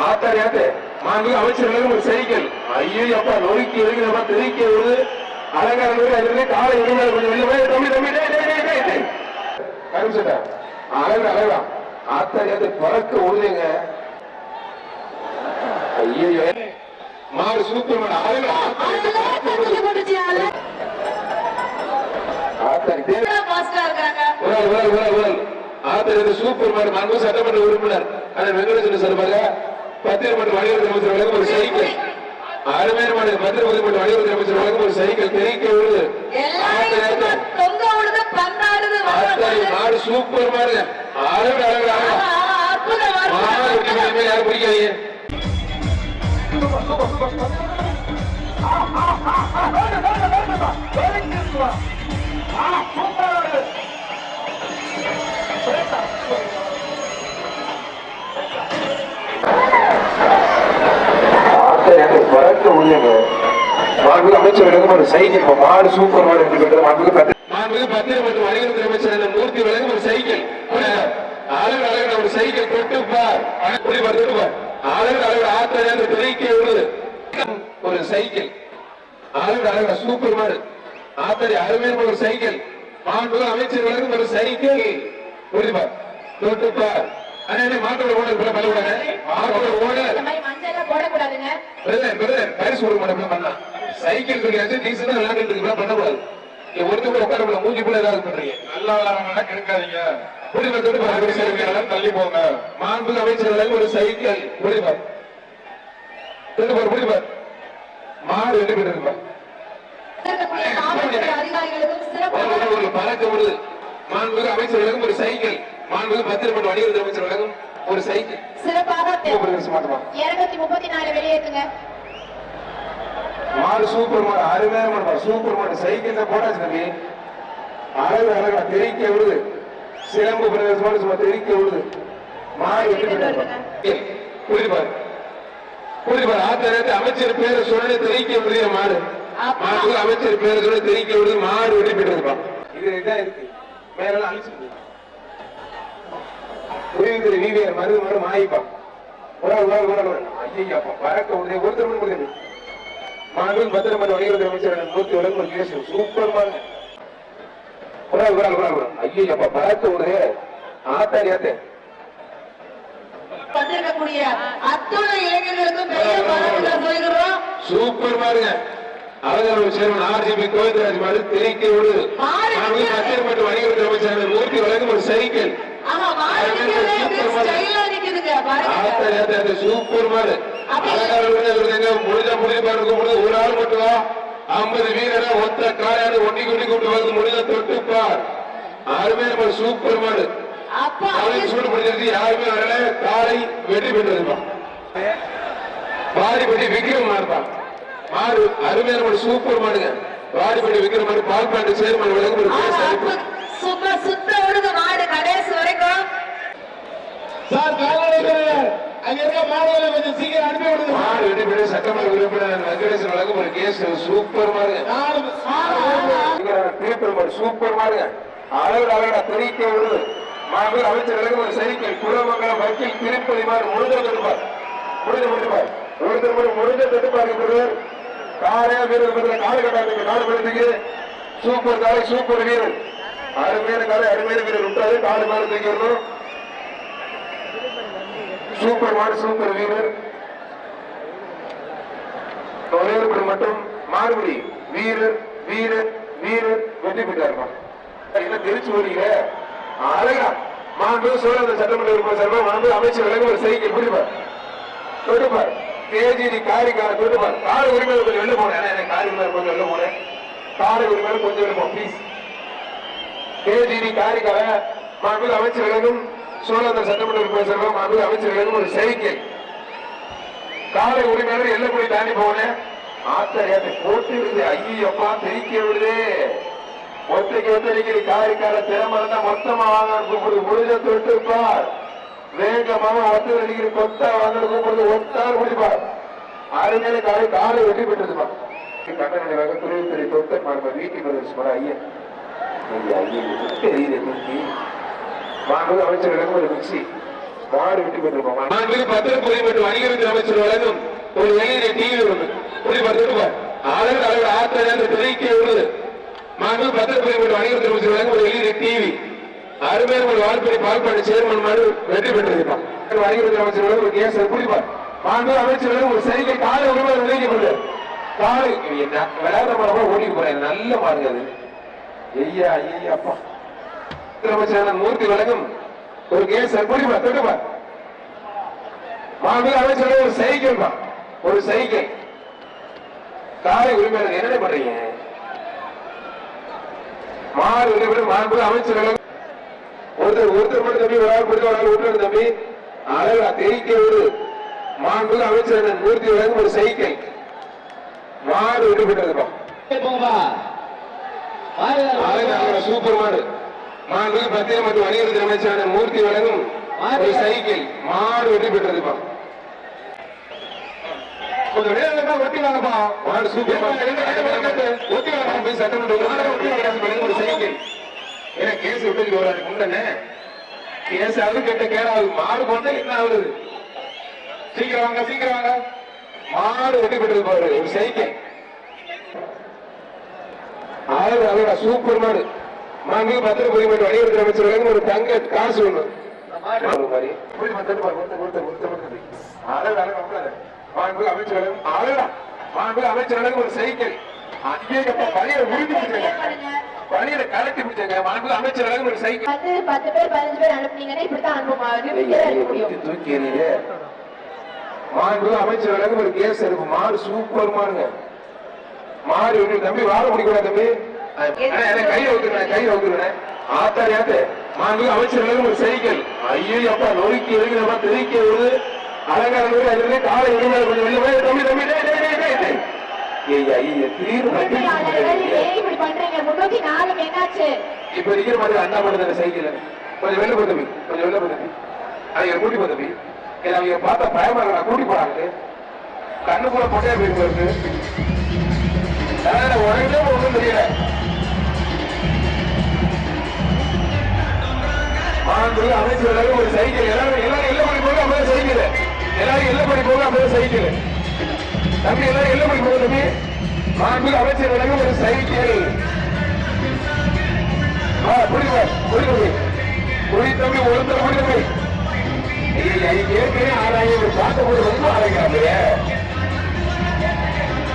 ஆத்தாரியாத்து மாண்பு அமைச்சர்களும் ஒரு சைக்கிள் ஐயோ அப்பா நொறுக்கி எழுகிறப்பா தெரிவிக்க விடுது. அலங்காரம் அதிலிருந்து காலை விடுதலை கொஞ்சம் வெளில போய் தம்பி தம்பி கருமிச்சட்டா அழகு அழகா ஆத்தாரியாத்து பிறக்க விடுதுங்க. ஐயோ மாடு சூப்பர் மாடு அழகு ஆத்தாரி சூப்பர் மார் மன்பு சட்டமன்ற உறுப்பினர். வெங்கடேசன் சார்பாக பத்திரமன்ற வணிகத்துறை அமைச்சர் வழங்கும் ஒரு சைக்கிள் அருமையான மாநில பத்திரமன்ற வணிகத்துறை அமைச்சர் வழங்கும் ஒரு சைக்கிள் தெரிவிக்க விழுது மாடு சூப்பர் மாடு அழகு அழகு அழகு மாடு வெட்டி மேலே யாரும் பிடிக்காதீங்க ஆத்தாரி பறக்க முடியுங்க மாண்புக்கு அமைச்சர் வழங்கும் ஒரு சைக்கிள். இப்ப மாடு சூப்பர் மாடு என்று பெற்ற மாண்புக்கு பத்திர மாண்புக்கு பத்திரம் மற்றும் வணிகத்துறை அமைச்சர் மூர்த்தி வழங்கும் ஒரு சைக்கிள். அழகு அழகு ஒரு சைக்கிள் தொட்டு பார். புரி பார் தொட்டு பார். அழகு அழகு ஆத்தாரி அந்த உள்ளது. ஒரு சைக்கிள். அழகு அழகு சூப்பர் மாடு. ஆத்தரை அருமையான ஒரு சைக்கிள். மாண்புக்கு அமைச்சர் வழங்கும் ஒரு சைக்கிள். தொட்டுப்பார் அண்ணே மாட்டோட ஓனர் பல பல மாட்டோட பிரதர் பிரதர் பரிசு கொடுக்க மாட்டோம் பண்ணலாம் சைக்கிள் சொல்லியாச்சு டீசெண்டா விளையாண்டுட்டு இருக்கு பண்ணக்கூடாது. நீங்க ஒருத்தர் கூட உட்கார முடியல மூஞ்சி கூட ஏதாவது பண்றீங்க. நல்லா விளையாடுறவங்க கெடுக்காதீங்க. சைக்கிள் எல்லாம் தள்ளி போங்க. மாண்பு அமைச்சர்கள் ஒரு சைக்கிள். புரியுமா தொட்டு பாரு புரியுமா மாடு அதிகாரிகளுக்கும் சிறப்பு ஒரு பறக்க விடுது மாண்புக்கு அமைச்சர்களுக்கும் ஒரு சைக்கிள். மாண்புக்கு பத்திரப்பட்டு வணிகத்துறை அமைச்சர்களுக்கும் ஒரு சைக்கிள். சிறப்பாக இருநூத்தி முப்பத்தி நாலு வெளியேற்றுங்க. மாடு சூப்பர் மாடு அருமையான மாடு சூப்பர் மாடு. சைக்கிள் தான் போட்டாச்சு தம்பி. அழகு அழகா தெரிக்க விடுது சிலம்பு பிரதேசமான சும்மா தெரிக்க விடுது மாடு வெற்றி பெற்றிருப்பா. புரியுதுபாரு புரியுதுபாரு ஆத்த நேரத்தை அமைச்சர் பேரை சொல்ல தெரிவிக்க விடுது மாடு. மாடு அமைச்சர் பேரை சொல்ல தெரிவிக்க விடுது மாடு வெற்றி பெற்றிருப்பான் இது இதான் இருக்கு. மேலாம் அழிச்சு புரியுது வீவியர் மருது மரு மாயிப்பா. உடா உடா உடா ஐயா பறக்க முடியாது ஒருத்தர் மணி அமைச்சர் சூப்பர் மாங்க உடா உடா உடா உடா ஐயா பறக்க விடுதே ஆத்தாடி ஆத்தே. வந்திருக்கக்கூடிய அத்துணை இளைஞர்களுக்கும் பெரிய பாராட்டுகள் சொல்கிறோம். சூப்பர் பாருங்க. அவர்கள் சேர்மன் ஆர்ஜிபி கோவிந்தராஜ் மாதிரி மாண்புமிகு பத்திரமன்ற வணிகத்துறை அமைச்சர் மூர்த்தி வழங்கும் ஒரு சைக்கிள். சூப்பர் மாடு. அழகாக சொல்லுங்க முடிஞ்ச முடிஞ்ச பாருங்க முடிஞ்ச ஒரு ஆள் மட்டும். ஐம்பது வீரரை ஒத்த காலையாடு ஒட்டி கொட்டி கொண்டு வந்து முடிஞ்ச தொட்டு பார். அருமையான ஒரு சூப்பர் மாடு. சூடு யாருமே வரல. காலை வெற்றி பெற்றதுப்பா. வாடிப்பட்டி விக்ரம் மாடுப்பா. மாடு அருமையான சூப்பர் மாடுங்க. வாடிப்பட்டி விக்ரம் பால் பாண்டு சேர்மன் அனுப்பு சுத்த விடுங்க மாடு. கடைசி வரைக்கும் சார் கால்நடை அங்க இருக்க மாடுகளை கொஞ்சம் சீக்கிரம் அனுப்பி விடுங்க. மாடு பெற்ற சட்டமன்ற உறுப்பினர் வெங்கடேசன் வழங்கும் ஒரு கேஸ் சூப்பர் திருப்பெருமாள் சூப்பர் மாடுங்க. அளவு அழகா தெரிவிக்க விடுது மாண்பு அமைச்சர்களுக்கு ஒரு சைக்கிள் குலமங்கலம் வக்கீல் திருப்பதி மாடு முடிஞ்ச தொட்டுப்பார் முடிஞ்ச முடிப்பார் ஒருத்தர் முடிஞ்ச தொட்டுப்பார் ஒருவர் காரையா வீரர் காடு கட்டாங்க காடு படுத்துக்கு சூப்பர் காலை சூப்பர் வீரர். அருமையான காலை அருமையான வீரர். விட்டாரு காடு மேல தூக்கிடணும். சூப்பர் மாடு சூப்பர் வீரர். ஒரே மட்டும் மாறுபடி வீரர் வீரர் வீரர் வெற்றி பெற்றாருமா? என்ன திருச்சி ஓடிங்க அழகா. மாண்பு சோழந்த சட்டமன்ற உறுப்பினர் சார்பாக மாண்பு அமைச்சர் விலங்கு ஒரு சைக்கிள் பிடிப்பார். தொட்டுப்பார் தேஜிடி காரிக்கார தொட்டுப்பார் கார உரிமையில கொஞ்சம் வெளில போனேன் ஏன்னா எனக்கு காரி உரிமையில கொஞ்சம் வெளில போனேன் கார உரிமையில கொஞ்சம் வெளில போ ப்ளீஸ் தேஜிடி காரிக்கார மாண்பு அமைச்சர் விலங்கும் சோழந்த சட்டமன்ற உறுப்பினர் சார்பா மாண்பு அமைச்சர் ஒரு செய்கை காலை உரிமையாளர் எல்லக்குடி தாண்டி போனேன். ஆத்தரியாத்தை போட்டு விடுது ஐயப்பா தெரிக்க விடுது. ஒத்தைக்கு ஒத்தடிக்கிற காரிக்கார திறமை இருந்தா மொத்தமா வாங்க கூப்பிடுது முடிஞ்ச தொட்டு இருப்பார் வேகமாக ஒத்து அடிக்கிற கொத்தா வாங்க கூப்பிடுது. ஒத்தார் முடிப்பார் அருமையில காலை காலை வெட்டி பெற்றதுப்பா கட்டணி வேக துறை துறை தொட்ட மாறுபா வீட்டுக்கு ஐயன். ஐயா, தெரியுது வாங்குவது அமைச்சரிடம் ஒரு மிக்சி மாடு விட்டு கொண்டிருக்கோம் நாங்களே பத்து ரூபாய் மட்டும் வணிகரித்து அமைச்சர் வழங்கும் ஒரு வெளியில டிவி ஒன்று புரி பத்து ரூபாய் ஆளுநர் அளவு ஆத்திரம் பெருக்கி உள்ளது நாங்களும் பத்து ரூபாய் மட்டும் வணிகரித்து அமைச்சர் வழங்கும் ஒரு வெளியில டிவி அருமையான ஒரு வாழ்க்கை பால்பாடு சேர்மன் மாடு வெற்றி பெற்றிருப்பான் வணிகரித்து அமைச்சர் வழங்கும் ஒரு கேஸ் புரிப்பார் நாங்கள் அமைச்சர் வழங்கும் ஒரு செயற்கை காலை உணவு நிர்ணயிக்க முடியாது காலை விளையாடுற மாதிரி ஓடி போறேன் நல்ல மாறுங்க அது. ஐயா ஐயா அப்பா. அமைச்சர் மூர்த்தி வழங்கும் ஒரு கேஸ் குடிப்பா தொட்டுப்பா. மாண்பு அமைச்சர் ஒரு சைக்கிள் பா. ஒரு சைக்கிள். காலை உரிமையாளர் என்ன பண்றீங்க? மாறு உரிமையாளர் மாண்பு அமைச்சர்கள் ஒருத்தர் ஒருத்தர் மட்டும் தம்பி ஒரு ஆள் கொடுத்து ஒரு ஆள் விட்டுறது தம்பி. அழகா தெரிக்க ஒரு மாண்பு அமைச்சர் மூர்த்தி வழங்கும் ஒரு சைக்கிள். அழகா அழகா சூப்பர் மாடு. மாண்பு பத்திரம் மற்றும் வணிகத்துறை அமைச்சரான மூர்த்தி வழங்கும் ஒரு சைக்கிள் மாடு வெற்றி பெற்றதுப்பா கொஞ்சம் வேகமா ஒட்டி வாங்கப்பா. மாடு சூப்பர் மாடு. ஒட்டி வாங்க போய் சட்டமன்ற ஒரு சைக்கிள். ஏன்னா கேஸ் விட்டு வராது முன்னே கேஸ் ஆகுது கெட்ட கேடாகுது மாடு போனா என்ன ஆகுது? சீக்கிரம் வாங்க சீக்கிரம் வாங்க. மாடு வெட்டி பெற்றது பாரு ஒரு சைக்கிள். ஆறு அதோட சூப்பர் மாடு. மாண்பு பத்திரப்பதி மற்றும் வணிகத்துறை அமைச்சர்களுக்கு ஒரு தங்க காசு ஒண்ணு. அமைச்சர்களுக்கு ஒரு சைக்கிள். பணியில கலட்டி பிடிச்சாங்க மாண்பு அமைச்சர்களுக்கு ஒரு சைக்கிள். பத்து பத்து பேர் பதினஞ்சு பேர் அனுப்புனீங்கன்னா இப்படித்தான் அனுப்புமா அனுப்பி முடியும். தூக்கி எறியுது. மாண்பு அமைச்சர்களுக்கு ஒரு கேஸ் இருக்கு. மாடு சூப்பர் மாடுங்க. மாடு இருக்கு தம்பி வாழ முடிக்கூடாது தம்பி. அண்ணா, எனக்கு கையில ஊத்துறேன் கையில ஊத்துறேன் ஆத்தாரி ஆத்து மாண்பு அமைச்சர்களுக்கு ஒரு சைக்கிள் ஐயோ அப்பா நொறுக்கி எதுக்குறப்பா தெறிக்க விடுது. அலங்கார நூறு அதுல காலை விடுதலை கொஞ்சம் வெளில போய் தம்பி தம்பி இப்ப இருக்கிற மாதிரி அண்ணா பண்ணுது சைக்கிள் கொஞ்சம் வெளில போ தம்பி. கொஞ்சம் வெளில போ தம்பி. அவங்க கூட்டி போ தம்பி. அவங்க பார்த்தா பயமா இருக்கா? கூட்டி போறாங்க. கண்ணுக்குள்ள பொட்டையா அதான் உடனே ஒண்ணும் தெரியல. மாண்பு அமைச்சர்களுக்கு ஒரு சைக்கிள் எல்லாரும் எல்லாரும் எல்ல படி போக அப்படியே சைக்கிள் எல்லாரும் எல்ல பண்ணி போக அப்படியே சைக்கிள் தம்பி எல்லாரும் எல்ல படி போக தம்பி மாண்பு அமைச்சர்களுக்கு ஒரு சைக்கிள் ஆ, புரியுது, புரியுது. தம்பி, தம்பி. ஏற்கனவே ஆறாயிரம் இவர் பார்த்தபோது ரொம்ப ஆராய்கிறாங்களே.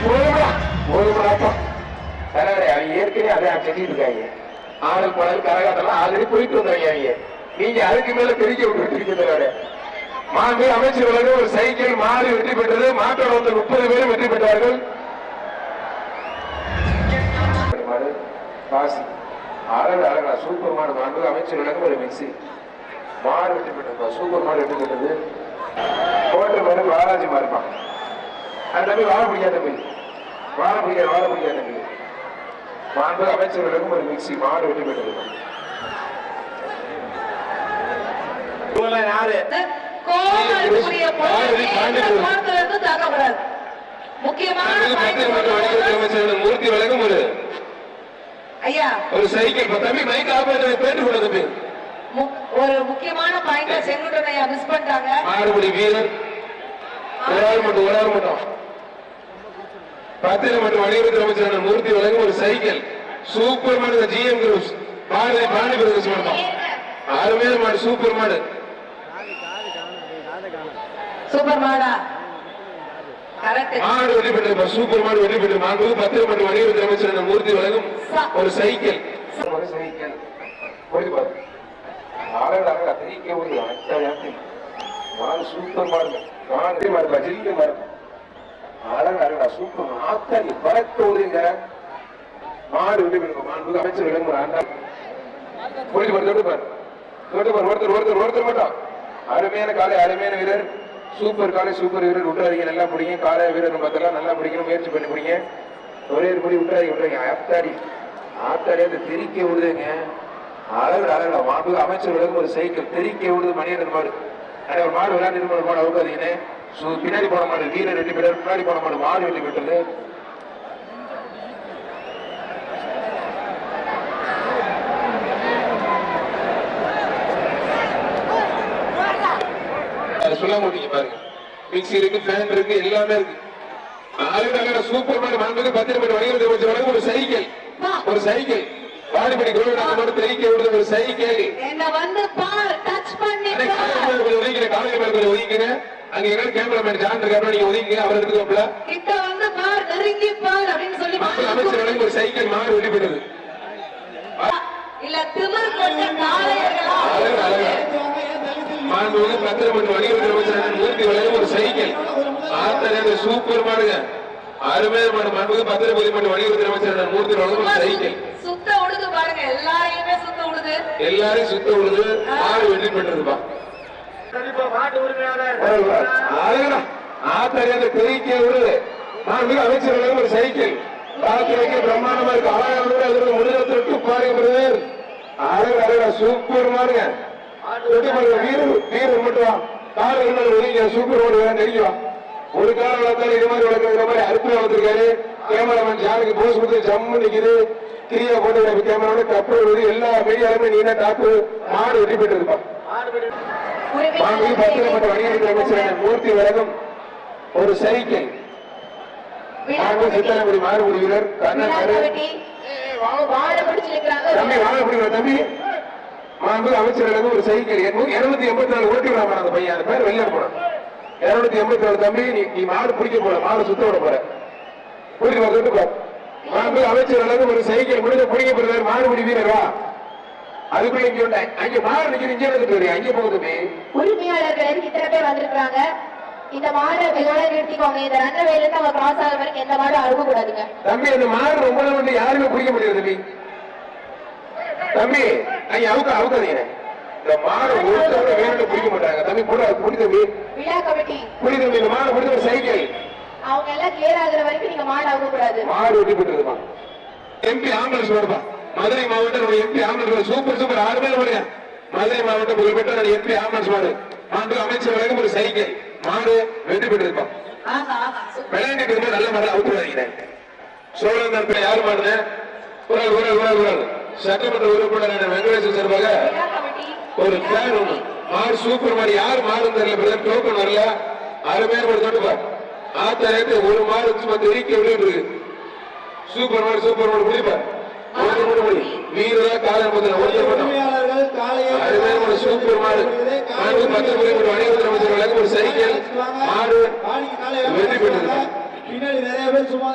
போதும்டா, போதும்டா ஏற்கனவே செஞ்சுட்டு இருக்காங்க. ஆடல் பாடல் கரகாட்டம்லாம் ஆல்ரெடி போயிட்டு வந்தாங்க அவங்க. நீங்க அதுக்கு மேல பெருக்கி விட்டுருக்கீங்க தலைவரே. மாண்பு அமைச்சர்களுக்கு ஒரு சைக்கிள் மாறி வெற்றி பெற்றது. மாட்டோட வந்து முப்பது பேரும் வெற்றி பெற்றார்கள். மாடு, அழகு அழகா சூப்பர் மாடு. மாடு அமைச்சர்களுக்கு ஒரு மிக்சி மாடு வெட்டி பெற்றது. சூப்பர் மாடு வெட்டி பெற்றது. கோட்டை மாடு வாராஜி மாறுப்பான் அந்த தம்பி வாழ பிடிக்காத தம்பி. வாழ பிடிக்காத வாழ பிடிக்காத தம்பி. மாண்பு அமைச்சர்களுக்கும் ஒரு மிக்சி மாடு வெட்டி பெற்றது யாரு கோபம் இருக்கக்கூடிய ஆல்ரெடி தாண்டி போகுது. கோணத்துல இருந்து தாக்கக்கூடாது முக்கியமான பத்து மற்றும் வணிகத்துறை மூர்த்தி ஒரு ஐயா. ஒரு சைக்கிள் தம்பி மைக் ஆஃப் பண்ணி பேட்டு கூட தம்பி. மு- ஒரு முக்கியமான பாயிண்ட செங்குட்டன் ஐயா மிஸ் பண்ணிட்டாங்க. மாறுபடி வீரர். ஒரு ஆள் மட்டும் ஒரு ஆள் மட்டும். பத்திரம் மற்றும் வணிகத்துறை அமைச்சரான மூர்த்தி வழங்கும் ஒரு சைக்கிள். சூப்பர் மாடு ஜிஎம் குரூப்ஸ் பாரதி பாண்டி பிரதேசம் அருமையான மாடு சூப்பர் மாடு. சூப்பர் மாடா மாடு வெற்றி சூப்பர் மாடு வெற்றி பெற்று மாண்பு பத்திரம் மற்றும் வணிகத்துறை அமைச்சரான மூர்த்தி வழங்கும் ஒரு சைக்கிள். ஒரு சைக்கிள். போய் பாரு. அழகா தெரிக்க ஒரு அட்டை மாடு சூப்பர் மாடு மாடு மாடு ஜில்லு மாடு. அழகா சூப்பர் ஆத்தாடி பறக்க மாடு மாண்பு அமைச்சர் விளங்க ஒரு ஆண்டா போயிட்டு பாரு தொட்டு பாரு. தொட்டு பாரு ஒருத்தர் ஒருத்தர் ஒருத்தர் மட்டும். அருமையான காலை அருமையான வீரர். சூப்பர் காலை சூப்பர் வீரர். விட்டுறாதீங்க நல்லா பிடிங்க. காலை வீரர் பார்த்தெல்லாம் நல்லா பிடிக்கணும். முயற்சி பண்ணி பிடிங்க. ஒரே ஒரு படி விட்டுறாதீங்க விட்டுறாங்க ஆத்தாடி ஆத்தாடி அந்த தெரிக்க விடுதுங்க. அழகு அழகா மாண்பு அமைச்சர்களுக்கு ஒரு சைக்கிள். தெரிக்க விடுது மணியன் மாடு. அடே ஒரு மாடு விளையாண்டு ஒரு மாடு அவுக்காதீங்கன்னு பின்னாடி போன மாடு வீரர் ரெண்டு பேர் பின்னாடி போன மாடு மாடு வெட்டி விட்டுறது அது சொல்ல மாட்டீங்க பாருங்க. மிக்ஸி இருக்கு ஃபேன் இருக்கு எல்லாமே இருக்கு. அழகு அழகா சூப்பர் மாடு மாண்புக்கு பத்திரம் மாடு வணிகத்தை வச்சு வழங்க ஒரு சைக்கிள் ஒரு சைக்கிள் வாடிப்படி கோவிந்தன் மட்டும் தெரிவிக்க விடுறது ஒரு சைக்கிள் பார் காலையில மேல ஒதுக்கிங்க அங்க என்ன கேமராமேன் ஜான் இருக்காரு நீங்க ஒதுக்கிங்க அவர் எடுத்துக்கோப்ல கிட்ட வந்து பார் நெருங்கி பார் அப்படின்னு சொல்லி அமைச்சர் வழங்கி ஒரு சைக்கிள் மாறு வெற்றி பெற்றது இல்ல திமிர் கொண்ட காளையர்களா மாண்புமிகு பத்திரப்பட்டு வணிகத்துறை அமைச்சர் அண்ணன் மூர்த்தி வழங்கும் ஒரு சைக்கிள். ஆத்தனை சூப்பர் மாடுங்க. அருமையான மாடு மாண்புமிகு மற்றும் வணிகத்துறை அமைச்சர் மூர்த்தி வழங்கும் ஒரு சைக்கிள். சுத்த உடுது பாருங்க எல்லாரையுமே சுத்த உடுது எல்லாரையும் சுத்த விடுது மாடு வெற்றி பெற்றதுப்பா அழகுடா. ஆத்தறியாத தெரிவிக்க விடுது மாண்புமிகு அமைச்சர் வழங்கும் ஒரு சைக்கிள். பார்க்கிறதுக்கு பிரம்மாண்டமா இருக்கு. அழகாக அதில் முடிஞ்ச தொட்டு பாருங்க பிரதர் அழகு அழகா சூப்பர் மாடுங்க. பாருங்க வீரர் வீரர் மட்டும் வா. கால இருந்தாலும் ஒதுங்க சூப்பர் மாடு வேணும் நெருங்கி வா. ஒரு கால வளர்த்தாலும் இது மாதிரி வளர்க்குற மாதிரி அற்புதம் வந்திருக்காரு. கேமராமேன் ஜானுக்கு போஸ் கொடுத்து ஜம்மு நிக்குது. கிரியா போட்டு கேமரா கப்பல் வருது எல்லா மீடியாலுமே நீ டாப்பு மாடு வெற்றி பெற்றிருப்பா. மாண்புமிகு பத்திரப்பட்ட வணிகத்துறை அமைச்சர் மூர்த்தி வழங்கும் ஒரு சைக்கிள். சித்தனபுரி மாறுபடி வீரர் கண்ணன் தம்பி வாழ முடியும் தம்பி. மாண்பு அமைச்சர் வழங்கும் ஒரு சைக்கிள் இருநூத்தி எண்பத்தி நாலு ஓட்டி விடாம அந்த பையன். அந்த பேர் வெளியே போனான் இருநூத்தி எண்பத்தி நாலு தம்பி நீ நீ மாடு பிடிக்க போற. மாடு சுத்த விட போற. கூட்டிட்டு வா கூட்டு மாண்பு அமைச்சர் வழங்கும் ஒரு சைக்கிள் முடிஞ்ச பிடிக்க போறாரு மாறுபடி வீரர் வா. அதுக்குள்ள இங்க உண்டு. அங்க மாடு நிக்கிற இங்கே வந்துட்டு அங்கே போகுது உரிமையாளர்கள் இத்தனை பேர் வந்திருக்காங்க இந்த மாடை இதோட நிறுத்திக்கோங்க. இந்த ரன்ன வேலைக்கு அவங்க கிராஸ் ஆகிற வரைக்கும் எந்த மாடும் அழுக கூடாதுங்க தம்பி அந்த மாடு ரொம்ப நாள் வந்து யாருமே பிடிக்க முடியாது தம்பி. தம்பி அங்க அவுக்க அவுக்காதீங்க இந்த மாடு ஒருத்தவங்க வேணும் பிடிக்க மாட்டாங்க. தம்பி கூட புடி தம்பி. விழா கமிட்டி. புடி தம்பி இந்த மாடு பிடிச்ச ஒரு சைக்கிள். அவங்க எல்லாம் கிளியர் ஆகுற வரைக்கும் நீங்க மாடு அழுக கூடாது. மாடு வெட்டி பெற்றதுமா எம்பி ஆம்புலன்ஸ் வருப்பா மதுரை மாவட்டம் எம்பி ஆம்புலன்ஸ் சூப்பர் சூப்பர் ஆறு பேர் வருங்க. மதுரை மாவட்டம் புகழ்பெற்ற எம்பி ஆம்புலன்ஸ் மாடு. மாண்பு அமைச்சர் வழங்கும் ஒரு சைக்கிள். மாடு வெற்றி பெற்றிருப்பா ஆஹா ஆஹா சூப்பர். விளையாண்டுட்டு நல்ல மாடு அவுத்து வாங்கிக்கிறேன் சோழந்தரத்தில் யார் மாடுங்க குரல் குரல் குரல் குரல். சட்டமன்ற உறுப்பினர் வெங்கடேசன் சார்பாக ஒரு ஃபேன் ஒண்ணு மாடு சூப்பர் மாடு யார் மாடு தெரியல பிரதர் டோக்கன் வரல. பேர் ஒரு தொட்டு பார். ஆத்த நேரத்து ஒரு மாடு சும்மா தெரிக்க இருக்கு சூப்பர் மாடு சூப்பர் மாடு முடி வீரரா காலம் சூப்பர் மாடு. பத்து முறை ஒரு சைக்கிள். மாடு வெற்றி பெற்றது. பின்னாடி நிறைய பேர் சும்மா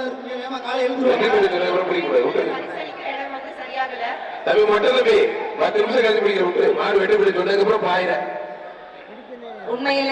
காலை வெற்றி தம்பி மட்டும் தம்பி பத்து நிமிஷம் கழிச்சு பிடிக்கிற விட்டு மாடு வெற்றி பெற்று சொன்னதுக்கு அப்புறம் பாயிர. உண்மையிலே